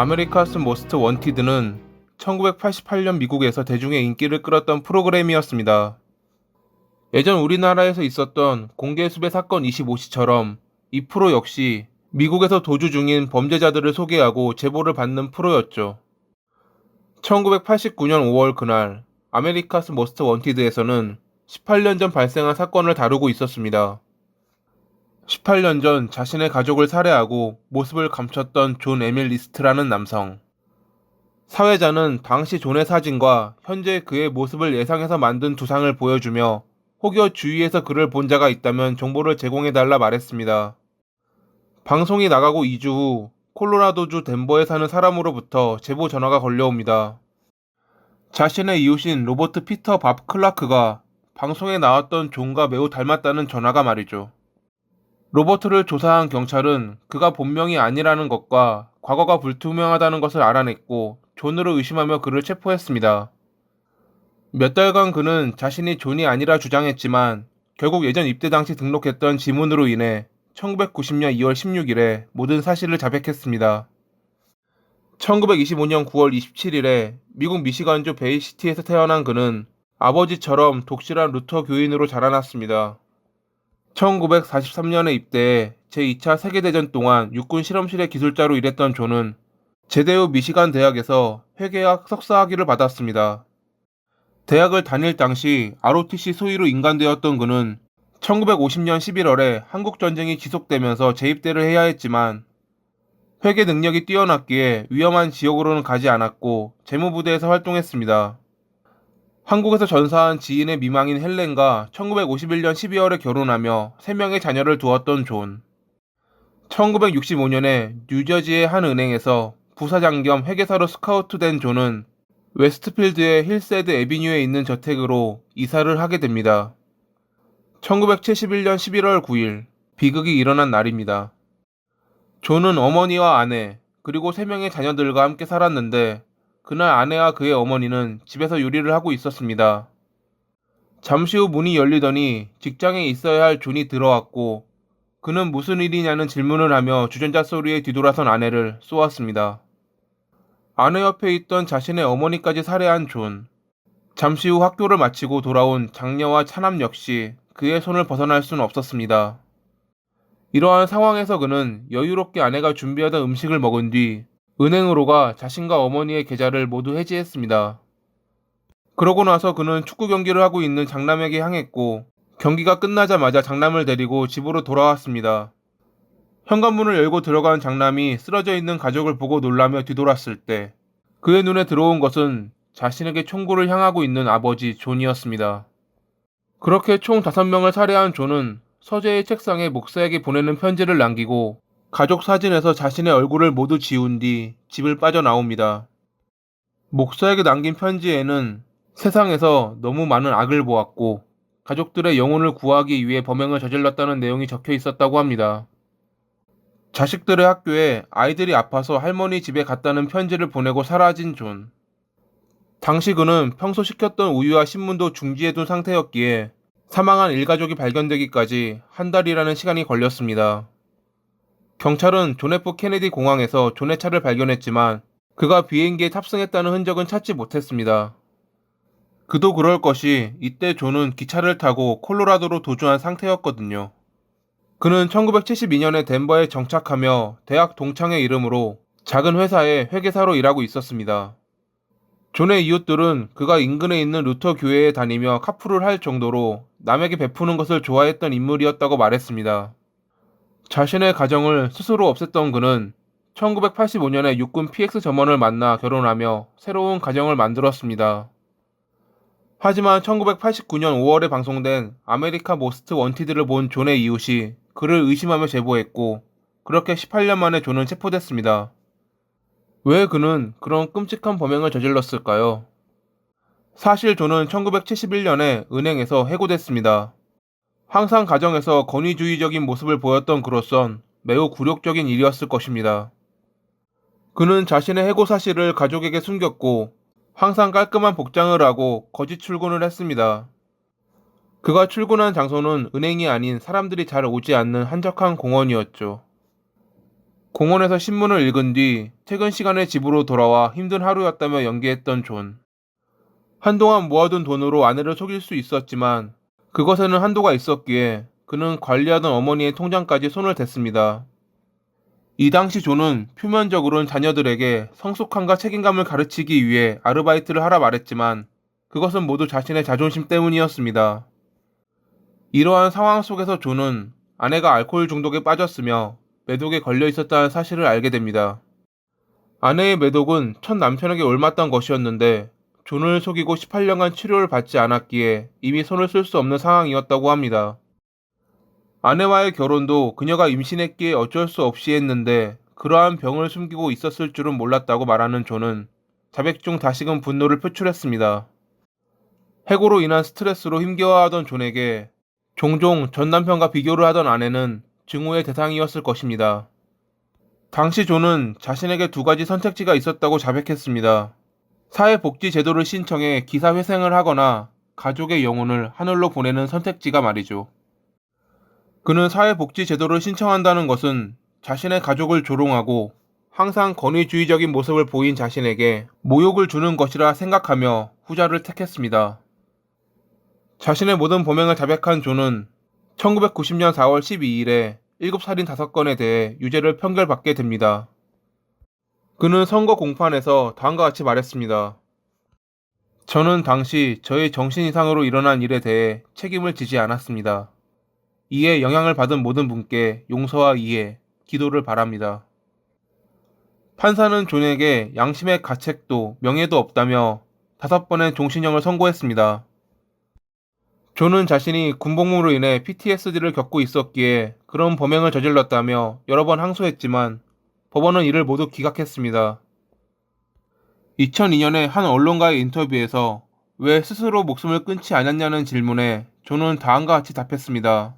아메리카스 모스트 원티드는 1988년 미국에서 대중의 인기를 끌었던 프로그램이었습니다. 예전 우리나라에서 있었던 공개 수배 사건 25시처럼 이 프로 역시 미국에서 도주 중인 범죄자들을 소개하고 제보를 받는 프로였죠. 1989년 5월 그날 아메리카스 모스트 원티드에서는 18년 전 발생한 사건을 다루고 있었습니다. 18년 전 자신의 가족을 살해하고 모습을 감췄던 존 에밀 리스트라는 남성. 사회자는 당시 존의 사진과 현재 그의 모습을 예상해서 만든 두상을 보여주며 혹여 주위에서 그를 본 자가 있다면 정보를 제공해달라 말했습니다. 방송이 나가고 2주 후 콜로라도주 덴버에 사는 사람으로부터 제보 전화가 걸려옵니다. 자신의 이웃인 로버트 피터 밥 클라크가 방송에 나왔던 존과 매우 닮았다는 전화가 말이죠. 로버트를 조사한 경찰은 그가 본명이 아니라는 것과 과거가 불투명하다는 것을 알아냈고 존으로 의심하며 그를 체포했습니다. 몇 달간 그는 자신이 존이 아니라 주장했지만 결국 예전 입대 당시 등록했던 지문으로 인해 1990년 2월 16일에 모든 사실을 자백했습니다. 1925년 9월 27일에 미국 미시간주 베이시티에서 태어난 그는 아버지처럼 독실한 루터 교인으로 자라났습니다. 1943년에 입대해 제2차 세계대전 동안 육군 실험실의 기술자로 일했던 존은 제대 후 미시간 대학에서 회계학 석사학위를 받았습니다. 대학을 다닐 당시 ROTC 소위로 인간되었던 그는 1950년 11월에 한국전쟁이 지속되면서 재입대를 해야 했지만 회계 능력이 뛰어났기에 위험한 지역으로는 가지 않았고 재무부대에서 활동했습니다. 한국에서 전사한 지인의 미망인 헬렌과 1951년 12월에 결혼하며 3명의 자녀를 두었던 존. 1965년에 뉴저지의 한 은행에서 부사장 겸 회계사로 스카우트된 존은 웨스트필드의 힐세드 에비뉴에 있는 저택으로 이사를 하게 됩니다. 1971년 11월 9일 비극이 일어난 날입니다. 존은 어머니와 아내 그리고 3명의 자녀들과 함께 살았는데 그날 아내와 그의 어머니는 집에서 요리를 하고 있었습니다. 잠시 후 문이 열리더니 직장에 있어야 할 존이 들어왔고 그는 무슨 일이냐는 질문을 하며 주전자 소리에 뒤돌아선 아내를 쏘았습니다. 아내 옆에 있던 자신의 어머니까지 살해한 존. 잠시 후 학교를 마치고 돌아온 장녀와 차남 역시 그의 손을 벗어날 수는 없었습니다. 이러한 상황에서 그는 여유롭게 아내가 준비하던 음식을 먹은 뒤 은행으로 가 자신과 어머니의 계좌를 모두 해지했습니다. 그러고 나서 그는 축구 경기를 하고 있는 장남에게 향했고 경기가 끝나자마자 장남을 데리고 집으로 돌아왔습니다. 현관문을 열고 들어간 장남이 쓰러져 있는 가족을 보고 놀라며 뒤돌았을 때 그의 눈에 들어온 것은 자신에게 총구를 향하고 있는 아버지 존이었습니다. 그렇게 총 5명을 살해한 존은 서재의 책상에 목사에게 보내는 편지를 남기고 가족 사진에서 자신의 얼굴을 모두 지운 뒤 집을 빠져나옵니다. 목사에게 남긴 편지에는 세상에서 너무 많은 악을 보았고 가족들의 영혼을 구하기 위해 범행을 저질렀다는 내용이 적혀 있었다고 합니다. 자식들의 학교에 아이들이 아파서 할머니 집에 갔다는 편지를 보내고 사라진 존. 당시 그는 평소 시켰던 우유와 신문도 중지해둔 상태였기에 사망한 일가족이 발견되기까지 한 달이라는 시간이 걸렸습니다. 경찰은 존 F 케네디 공항에서 존의 차를 발견했지만 그가 비행기에 탑승했다는 흔적은 찾지 못했습니다. 그도 그럴 것이 이때 존은 기차를 타고 콜로라도로 도주한 상태였거든요. 그는 1972년에 덴버에 정착하며 대학 동창의 이름으로 작은 회사의 회계사로 일하고 있었습니다. 존의 이웃들은 그가 인근에 있는 루터 교회에 다니며 카풀을 할 정도로 남에게 베푸는 것을 좋아했던 인물이었다고 말했습니다. 자신의 가정을 스스로 없앴던 그는 1985년에 육군 PX 점원을 만나 결혼하며 새로운 가정을 만들었습니다. 하지만 1989년 5월에 방송된 아메리카 모스트 원티드를 본 존의 이웃이 그를 의심하며 제보했고 그렇게 18년 만에 존은 체포됐습니다. 왜 그는 그런 끔찍한 범행을 저질렀을까요? 사실 존은 1971년에 은행에서 해고됐습니다. 항상 가정에서 권위주의적인 모습을 보였던 그로선 매우 굴욕적인 일이었을 것입니다. 그는 자신의 해고 사실을 가족에게 숨겼고 항상 깔끔한 복장을 하고 거짓 출근을 했습니다. 그가 출근한 장소는 은행이 아닌 사람들이 잘 오지 않는 한적한 공원이었죠. 공원에서 신문을 읽은 뒤 퇴근 시간에 집으로 돌아와 힘든 하루였다며 연기했던 존. 한동안 모아둔 돈으로 아내를 속일 수 있었지만 그것에는 한도가 있었기에 그는 관리하던 어머니의 통장까지 손을 댔습니다. 이 당시 존은 표면적으로는 자녀들에게 성숙함과 책임감을 가르치기 위해 아르바이트를 하라 말했지만 그것은 모두 자신의 자존심 때문이었습니다. 이러한 상황 속에서 존은 아내가 알코올 중독에 빠졌으며 매독에 걸려 있었다는 사실을 알게 됩니다. 아내의 매독은 첫 남편에게 옮았던 것이었는데 존을 속이고 18년간 치료를 받지 않았기에 이미 손을 쓸 수 없는 상황이었다고 합니다. 아내와의 결혼도 그녀가 임신했기에 어쩔 수 없이 했는데 그러한 병을 숨기고 있었을 줄은 몰랐다고 말하는 존은 자백 중 다시금 분노를 표출했습니다. 해고로 인한 스트레스로 힘겨워하던 존에게 종종 전 남편과 비교를 하던 아내는 증오의 대상이었을 것입니다. 당시 존은 자신에게 두 가지 선택지가 있었다고 자백했습니다. 사회복지제도를 신청해 기사회생을 하거나 가족의 영혼을 하늘로 보내는 선택지가 말이죠. 그는 사회복지제도를 신청한다는 것은 자신의 가족을 조롱하고 항상 권위주의적인 모습을 보인 자신에게 모욕을 주는 것이라 생각하며 후자를 택했습니다. 자신의 모든 범행을 자백한 존은 1990년 4월 12일에 7살인 5건에 대해 유죄를 판결받게 됩니다. 그는 선거 공판에서 다음과 같이 말했습니다. 저는 당시 저의 정신 이상으로 일어난 일에 대해 책임을 지지 않았습니다. 이에 영향을 받은 모든 분께 용서와 이해, 기도를 바랍니다. 판사는 존에게 양심의 가책도 명예도 없다며 다섯 번의 종신형을 선고했습니다. 존은 자신이 군복무로 인해 PTSD를 겪고 있었기에 그런 범행을 저질렀다며 여러 번 항소했지만 법원은 이를 모두 기각했습니다. 2002년에 한 언론과의 인터뷰에서 왜 스스로 목숨을 끊지 않았냐는 질문에 존은 다음과 같이 답했습니다.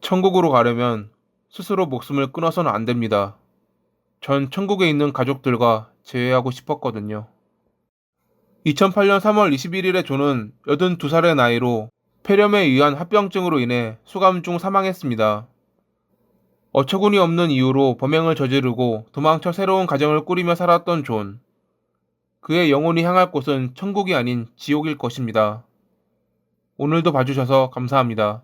천국으로 가려면 스스로 목숨을 끊어서는 안 됩니다. 전 천국에 있는 가족들과 재회하고 싶었거든요. 2008년 3월 21일에 존은 82살의 나이로 폐렴에 의한 합병증으로 인해 수감 중 사망했습니다. 어처구니 없는 이유로 범행을 저지르고 도망쳐 새로운 가정을 꾸리며 살았던 존. 그의 영혼이 향할 곳은 천국이 아닌 지옥일 것입니다. 오늘도 봐주셔서 감사합니다.